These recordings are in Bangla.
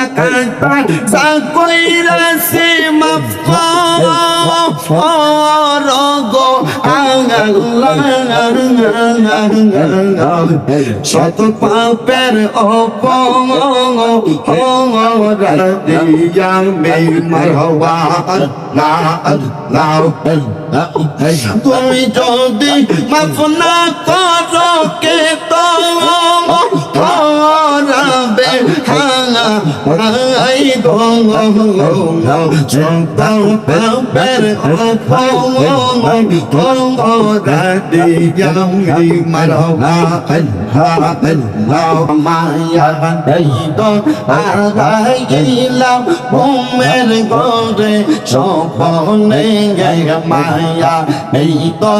না কাটা সাকইরা সে মাফ করগো শত পাপের তুমি যদি মাফ না করো কে তো করবে হাই পাপের অপরাধিয়া মে মারওয়া মায়া তো আগাইলাম ঘুমের ঘরে সপনে গায় মায়া এই তো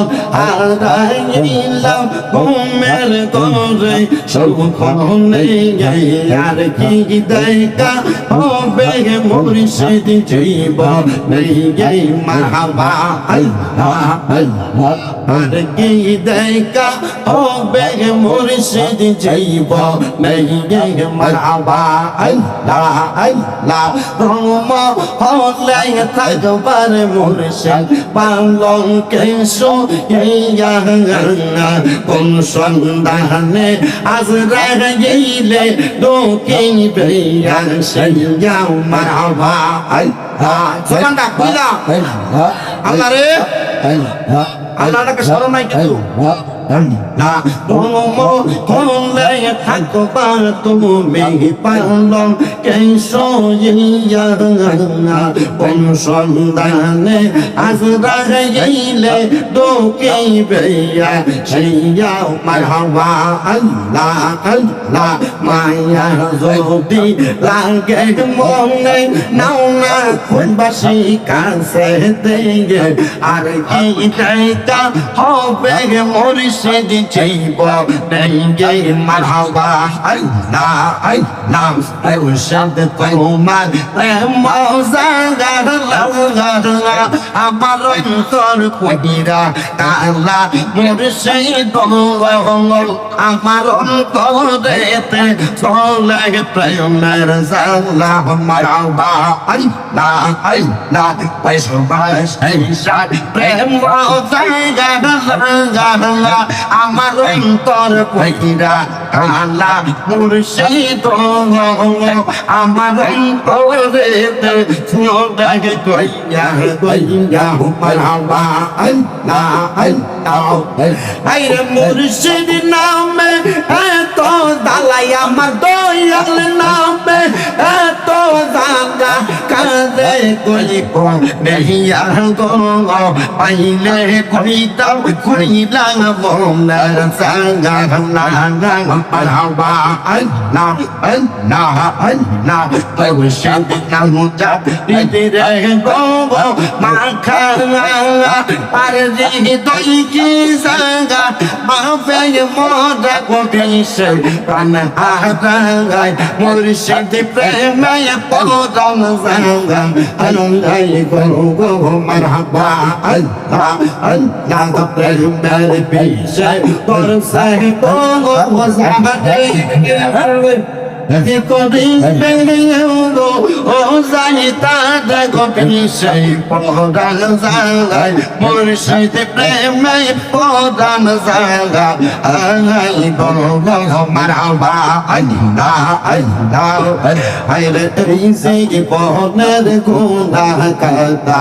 আগাইলাম ঘুমের ঘরে সপনে গায় আর কি দেখা হবে মুর্শিদ জীব নেই গাই মারহাবা আল্লাহ আল্লাহ আর কি দেখা হবে মুর্শিদ জীব গাই মারহাবা আল্লাহ। আল্লাহ রম হলে থাকবার মুর্শিদ পালং কেশো। ইয়া কোন সন্ধানে আজ রাগিলে ডোকে বেয়া সেইয়া মারহাবা আল্লাহ। জবানটা কইলা আল্লাহ রে। আল্লাহটাকে স্মরণ নাই কিন্তু। তোমো কোলে থাকবার তুমি পালন কেশো ইয়া কোন সন্ধানে আজ রাগিলে ডোকে বেয়া সেইয়া মারহাবা আল্লাহ আল্লাহ মায়া যদি লাগে মনে নাও না খুনবাসী কাছে দেগে আর কি চাইতা হবে মরিষিদ চাইব দেগে মারহাবা। আল্লাহ আল্লাহ ঔষধ তোমার প্রেম জাগা লাগা আমার অন্তর কহিরা কালা। মুর্শিদ আমার অন্তরেতে চলে প্রেমের জালা। মারাবা আল্লাহ আল্লাহ পয়সা সাথ প্রেম জাগা লাগা আমার অন্তর কহিরা কালা মুর্শিদ। আমার অন্তরেতে চলে কইয়া কইয়া মারাবা আল্লাহ আল্লাহ আইরে মুর্শিদ নামে এত দালাই আমার দয়াল নামে এত কাজে কই কো নেহিয়া গো পাইলে কইতাম কইলাম বোনার সাঙ্গা না না মারহাবা আল্লাহ আল্লাহ আল্লাহ পয়সাদ নাম যা দিরে গো মাখা আর জি দই কি সাঙ্গা মাফে কো পিছে প্রাণ হারাই মুর্শিদ প্রেমে পদম সাঙ্গা আল্লাহ গো গো মারহাবা আল্লাহ আল্লাহ প্রেমের পিছে তোর সাই গো গো সাবাতে Recording banging o zanita da gopin sei podan zalai murshid preme podan zalai ai go go marhaba Allah Allah ai re trise ki poner guna kata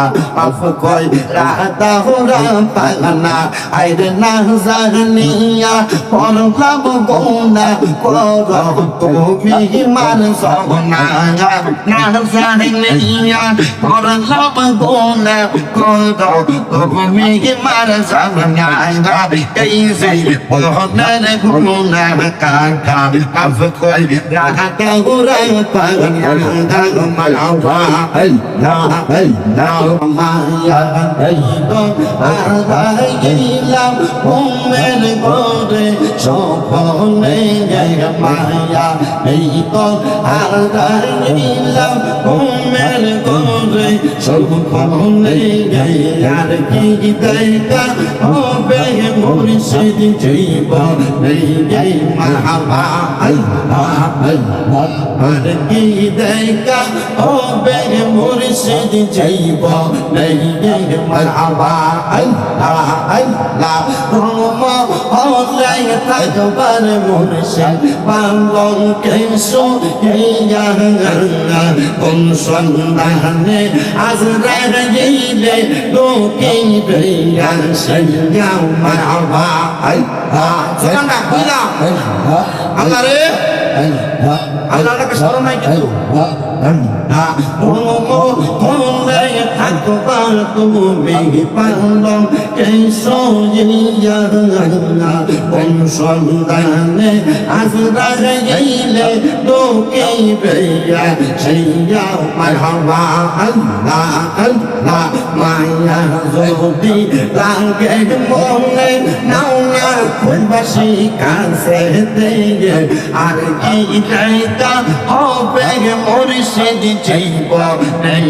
af koi rata ho ram palana ai re na zaniya por lab guna koro to মান সবনা না জানিয়া তোর লব গোনা কোদ তুমি মান সবনা এই যে বহনার গুনা কাকা আফ কই রাখা গুরা পাগনা মালাওয়া আল্লাহ আল্লাহ মায়া আইতো আগাইলাম উমের গোরে সপনে মায়া এই তো হারাইলাম ঘুমের করে সব খবরে আর কি দেখা হবে? মুর্শিদ জীব নেই গই মারহাবা আল্লাহ আল্লাহ আর কি দেখা হবে? মুর্শিদ জীব নেই গই মারহাবা আল্লাহ আল্লাহ রম হলে থাকবার মুর্শিদ পালং কেশো ইয়া কোন সন্ধানে আজরার গেলে লোকে বেয়া সাইয়া মারহাবা আল্লাহ সকালটা বুঝলাম আল্লাহ রে। আল্লাহকে স্মরণ নাই কিন্তু। থাকবার তুমি পালন কেশো ইয়া কোন সন্ধানে আজরার গেলে লোকে বেয়া সাইয়া মারহাবা আল্লাহ আল্লাহ মায়া যদি লাগে মনে নাও না খুনবাসী কাছে দিয়ে আর কি চাইতা হবে মুর্শিদ জীব নেই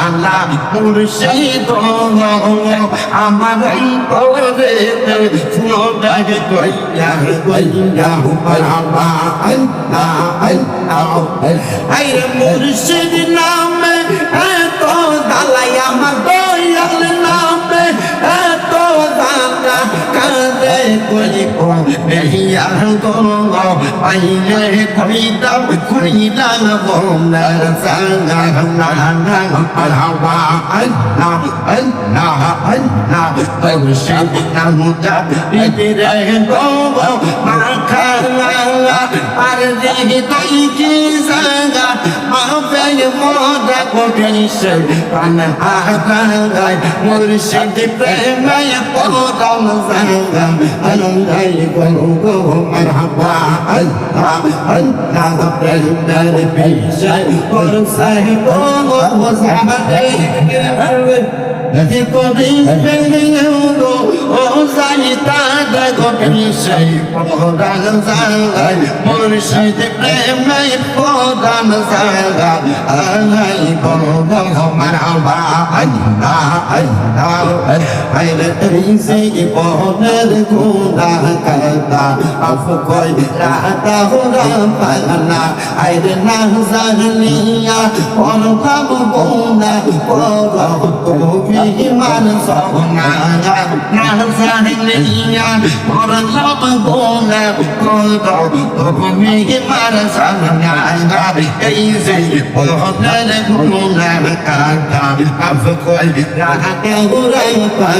আল্লাহ মুর্শিদ আমার অন্তরে চলে কইয়া কইয়া মারহাবা আল্লাহ আল্লাহ আই মুর্শিদ নামে এত দালাই আমার কারে কই কো নেহিয়া গো পাইলে কইদাম কইলাম বোনা সাঙ্গা না না মারহাবা আল্লাহ আল্লাহ আল্লাহ মুর্শিদ নামটা বিরে গো মাখা আর দেখি তাই কি সাঙ্গা মাফে মোদা কোটেছে প্রাণ হাগায় মুর্শিদ প্রেমে পরম সাঙ্গা আনন্দাই গো গো মারহাবা আল্লাহ আল্লাহ প্রেমের বিষয় পর সাহেব গো সাহাবে কবি পেঙ্গো ও সাইতা দেখো বিষয় পরাগ সাঙ্গাই মুর্শিদ প্রেমে পরম সাঙ্গা আলাই গো গো মারহাবা আল্লাহ আল্লাহ আইরে ইসে পনেরো গুনা করতা আফ কই রাতা হোরা পানা আইরে না জানিয়া পর ভাব বোনা পর তুমি মান সোনা না জানিয়া পর ভাব বোনা পর তুমি মান সোনা এই যে পনেরো গুনা করতা আফ কই রাতা হোরা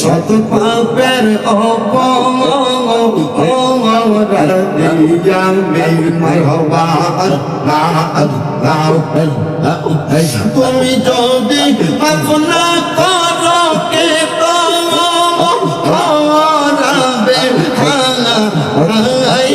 শত পাপের তুমি যদি আপনা করো কে তো হবে খানা আই